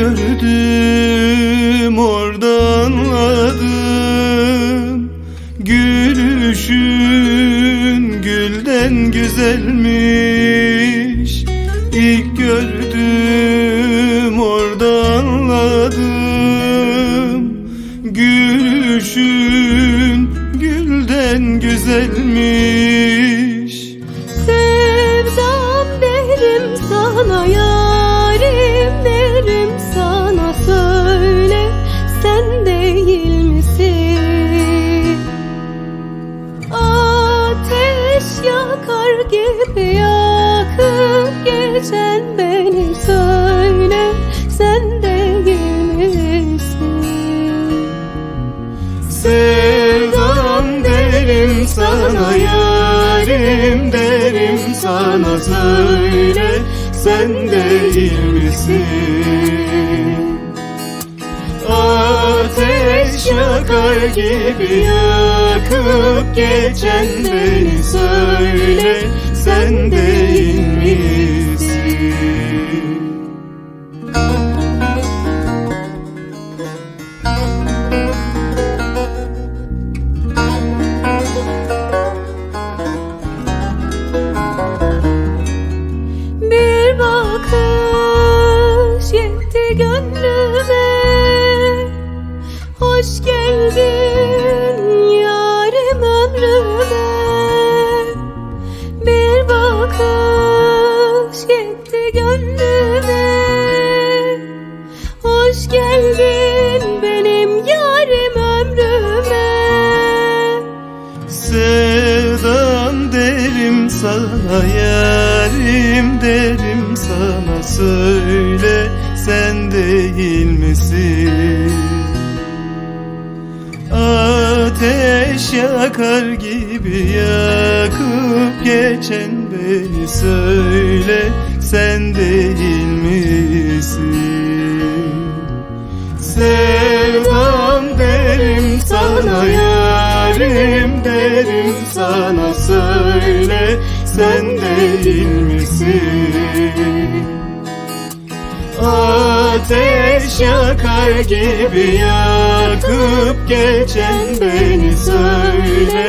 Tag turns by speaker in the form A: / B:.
A: gördüm orada anladım Gülüşün gülden güzelmiş. İlk gördüm orada anladım Gülüşün gülden güzelmiş. Yakıp geçen beni söyle sen değil?
B: Sevdam derim sana yarim derim sana söyle sen değil misin? Ateş yakar gibi yakıp geçen beni söyle sen değil misin?
A: Bir bakış yetti gönlüme Hoş geldin Geldin benim yarim ömrüme
B: Sevdam derim sana yarim derim sana söyle sen değil misin? Ateş yakar gibi yakıp geçen beni söyle sen değil misin? Sevdam derim sana yarim derim sana söyle sen değil misin? Ateş yakar gibi yakıp geçen beni söyle